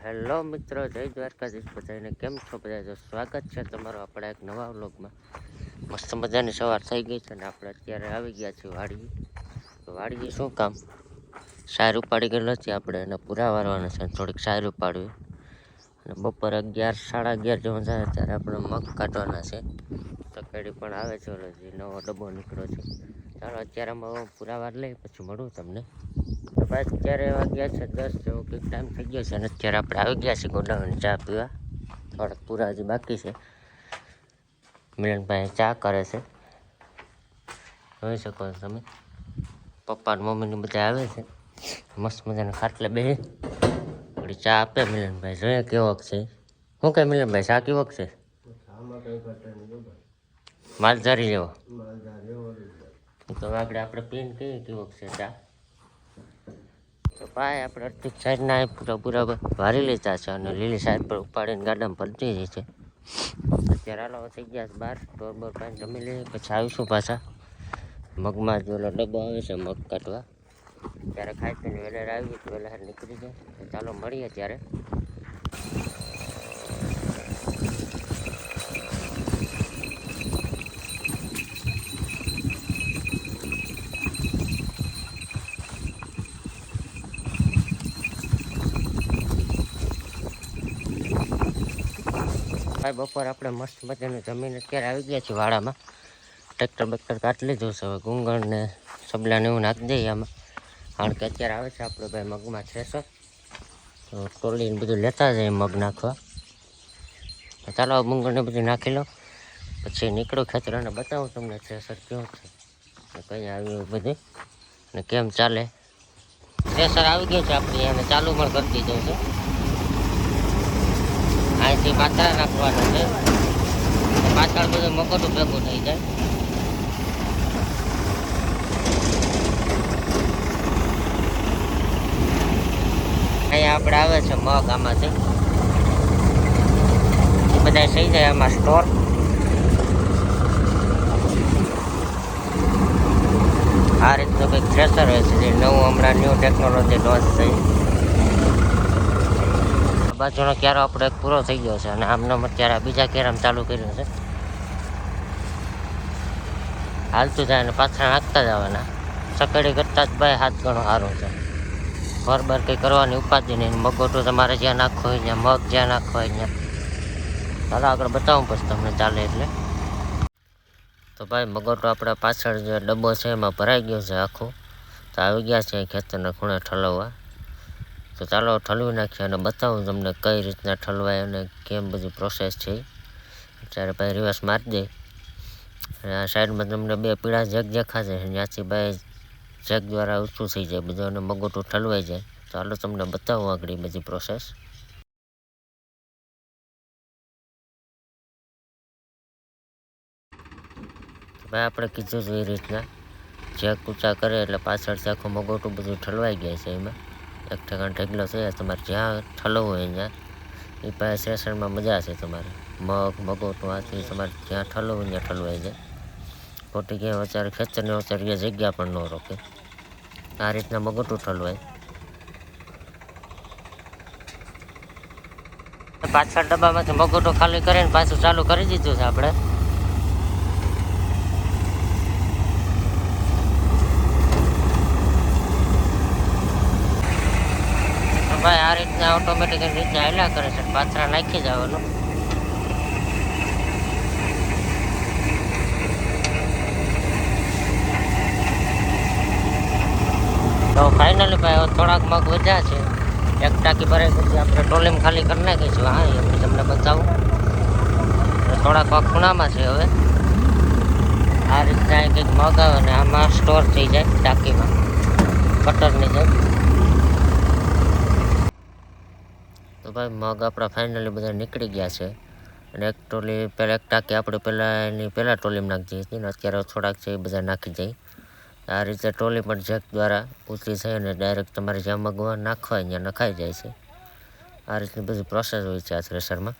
Hello મિત્રો, જય દ્વારકાધીશ. બધાને કેમ છો? બધા તો સ્વાગત છે તમારું આપણા એક નવા વ્લોગમાં. મસ્ત મજાની સવાર થઈ ગઈ છે ને આપણે અત્યારે આવી ગયા છીએ વાડી તો વાડીએ શું કામ? સાર ઉપાડી ગયેલો છે આપણે એને પૂરા વારવાના છે થોડીક સાર ઉપાડવી. અને બપોર અગિયાર, સાડા અગિયાર જેવું થાય ત્યારે આપણે મગ કાઢવાના છે. તકેડી પણ આવે છે ઓલો જે નવો ડબ્બો નીકળ્યો છે. ચાલો, અત્યારે અમે પૂરા વાર લઈ પછી મળું તમને. તો ભાઈ અત્યારે વાગ્યા છે દસ જેવો કંઈક ટાઈમ થઈ ગયો છે અને અત્યારે આપણે આવી ગયા છીએ ગોડાઉન ચા પીવા. થોડાક પૂરા હજી બાકી છે. મિલનભાઈ ચા કરે છે. જોઈ શકો છો તમે. પપ્પા મમ્મીને બધા આવે છે. મસ્ત મજાના ખાટલે બે થોડી ચા આપે મિલનભાઈ. જોઈએ કેવોક છે? શું કહે મિલનભાઈ ચા કેવોક છે? માલધારી જેવો તો આપણે આપણે પીન કહીએ કેવોક છે ચા? તો ભાઈ, આપણે અડધી સાઈડના પૂરા પૂરા વારી લીધા છે અને લીલી સાઈડ પર ઉપાડીને ગાડામાં પલટી રહી છે. અત્યારે હાલો થઈ ગયા છે બહાર ડોર બોર પાણી જમી લઈએ, પછી આવીશું પાછા. મગમાં જોલો ડબ્બો આવે છે, મગ કાઢવા. ત્યારે ખાઈ પીને વેલેર આવીએ તો વેલેર નીકળી જાય. ચાલો મળીએ ત્યારે. ભાઈ, બપોર આપણે મસ્ત મજાનું જમીન અત્યારે આવી ગયા છીએ વાડામાં. ટ્રેક્ટર બેક્ટર કાઢી લીધું છે હવે ગુંગળ ને સબલાને એવું નાખી દઈએ આમાં. કારણ કે અત્યારે આવે છે આપણે ભાઈ, મગમાં થ્રેસર તો ટોલીને બધું લેતા જઈએ મગ નાખવા. ચાલો ગુંગળને બધું નાખી લો. પછી નીકળો ખેતર અને બતાવું તમને થ્રેસર કેવું છે. કઈ આવ્યું બધું. ને કેમ ચાલે. થ્રેસર આવી ગયું છે આપણે, એને ચાલુ પણ કરી દીધું છે. અહીંથી પાછળ રાખવાનું છે. પાછળ બધું મકોટું ભેગું થઈ જાય. અહીંયા આપણે આવે છે મગ આમાંથી. બધા થઈ જાય આમાં સ્ટોર. આ રીતનું કંઈક થ્રેસર હોય છે, જે નવું હમણાં ન્યૂ ટેકનોલોજી લોન્ચ થઈ. બાજુનો ક્યારો આપણે એક પૂરો થઈ ગયો છે અને આમનો અત્યારે બીજા કેરામ ચાલુ કર્યું છે. હાલતું જાય અને પાછળ નાખતા જવાના. સકડી કરતા જ ભાઈ હાથ ઘણો સારો છે. ઘર બાર કંઈ કરવાની ઉપાધિ નહીં. મગોટું તમારે જ્યાં નાખવું હોય ત્યાં, મગ જ્યાં નાખવા હોય ત્યાં. ચાલો આગળ બતાવું પછી તમને ચાલે એટલે. તો ભાઈ મગોટો આપણે પાછળ જે ડબ્બો છે એમાં ભરાઈ ગયો છે આખો. તો આવી ગયા છે ખેતરના ખૂણે ઠલવવા. તો ચાલો ઠલવી નાખીએ અને બતાવું તમને કઈ રીતના ઠલવાય અને કેમ બધી પ્રોસેસ છે. અત્યારે ભાઈ રિવર્સ મારી દે. અને આ સાઈડમાં તમને બે પીળા જેક દેખાશે. ત્યાંથી ભાઈ જેક દ્વારા ઊંચું થઈ જાય બધું અને મગોટું ઠલવાઈ જાય. ચાલો તમને બતાવું આગળ બધી પ્રોસેસ ભાઈ આપણે કીધું છે એ રીતના. જેક ઊંચા કરે એટલે પાછળથી આખું મગોટું બધું ઠલવાઈ ગયા છે એમાં. એક ઠેકાણ ઢગલો છે, તમારે જ્યાં ઠલવવું હોય ત્યાં. એ પાસે સેશનમાં મજા છે તમારે. મગ, મગોટું, આથી તમારે જ્યાં ઠલવવું ત્યાં ઠલવાય જાય. ખોટી ક્યાંય અત્યારે ખેતરને ક્યાંય જગ્યા પણ ન રોકે. આ રીતના મગોટું ઠલવાય. પાછળ ડબ્બામાંથી મગોટું ખાલી કરીને પાછું ચાલુ કરી દીધું છે આપણે તો ભાઈ ઓટોમેટિક રીતના હાલ્યા કરે છે. પાથરા નાખી જવાનું તો ફાઇનલી ભાઈ થોડાક મગ વધ્યા છે. એક ટાંકી ભરાઈ પછી આપણે ટોલેમ ખાલી કરી નાખીશું. હા, એ તમને બતાવું. થોડાક મગ ખૂણામાં છે હવે. આ રીતના એક એક મગ આવે ને આમાં સ્ટોર થઈ જાય ટાંકીમાં. કટરની જેમ તો ભાઈ, મગ આપણા ફાઇનલી બધા નીકળી ગયા છે. અને એક ટોલી પહેલાં એક ટાંકી આપણે પહેલાં એની પહેલાં ટોલીમાં નાખી ને અત્યારે થોડાક છે એ બધા નાખી જઈ આ રીતે ટોલી પણ જેક દ્વારા ઊંચી થઈ અને ડાયરેક્ટ તમારે જ્યાં મગવા નાખવા ત્યાં નખાઈ જાય છે. આ રીતની બધી પ્રોસેસ હોય છે આ થ્રેશરમાં